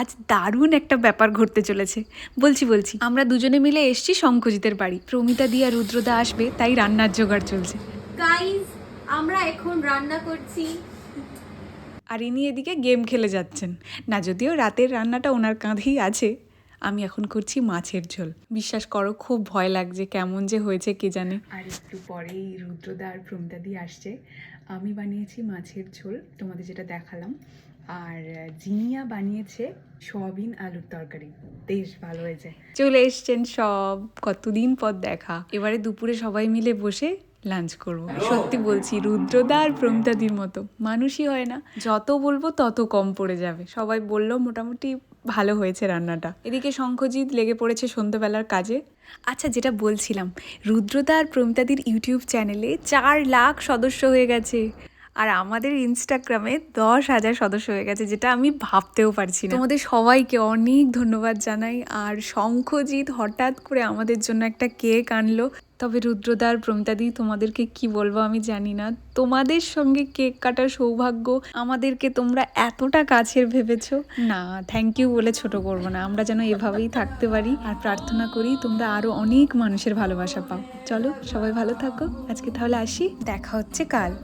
আজ দারুণ একটা ব্যাপার ঘটতে চলেছে। বলছি বলছি। আমরা দুজনে মিলে এসছি শঙ্খজিতের বাড়ি। প্রমিতা দিয়া রুদ্রদা আসবে তাই রান্নার জোগাড় চলছে। গাইজ আমরা এখন রান্না করছি। আর ইনি এদিকে গেম খেলে যাচ্ছেন। না যদিও রাতের রান্নাটা ওনার কাঁধেই আছে আমি এখন করছি মাছের ঝোল। বিশ্বাস করো খুব ভয় লাগছে কেমন যে হয়েছে কে জানে। আর একটু পরেই রুদ্রদা আর প্রমিতাদি আসছে। আমি বানিয়েছি মাছের ঝোল তোমাদের যেটা দেখালাম। আর জিনিয়া বানিয়েছে সয়াবিন আলুর তরকারি। বেশ ভালো হয়েছে। চলে এসছেন সব কতদিন পর দেখা। এবারে দুপুরে সবাই মিলে বসে লাঞ্চ করব। সত্যি বলছি রুদ্রদা আর প্রমিতাদির মতো মানুষই হয় না। যত বলব তত কম পড়ে যাবে। সবাই বলল মোটামুটি ভালো হয়েছে রান্নাটা। এদিকে শঙ্খজিৎ লেগে পড়েছে সন্ধ্যেবেলার কাজে। আচ্ছা যেটা বলছিলাম রুদ্রদা আর প্রমিতাদির ইউটিউব চ্যানেলে চার লাখ সদস্য হয়ে গেছে। আর আমাদের ইনস্টাগ্রামে দশ হাজার সদস্য হয়ে গেছে যেটা আমি ভাবতেও পারছি না। তোমাদের সবাইকে অনেক ধন্যবাদ জানাই আর শঙ্খজিৎ হঠাৎ করে আমাদের জন্য একটা কেক আনলো। তবে রুদ্রদার প্রমিতাদি তোমাদেরকে কি বলব আমি জানি না। তোমাদের সঙ্গে কেক কাটার সৌভাগ্য আমাদেরকে তোমরা এতটা কাছের ভেবেছো। না থ্যাংক ইউ বলে ছোট করব না আমরা যেন এভাবেই থাকতে পারি। আর প্রার্থনা করি তোমরা আরও অনেক মানুষের ভালোবাসা পাও। চলো সবাই ভালো থাকো আজকে তাহলে আসি দেখা হচ্ছে কাল।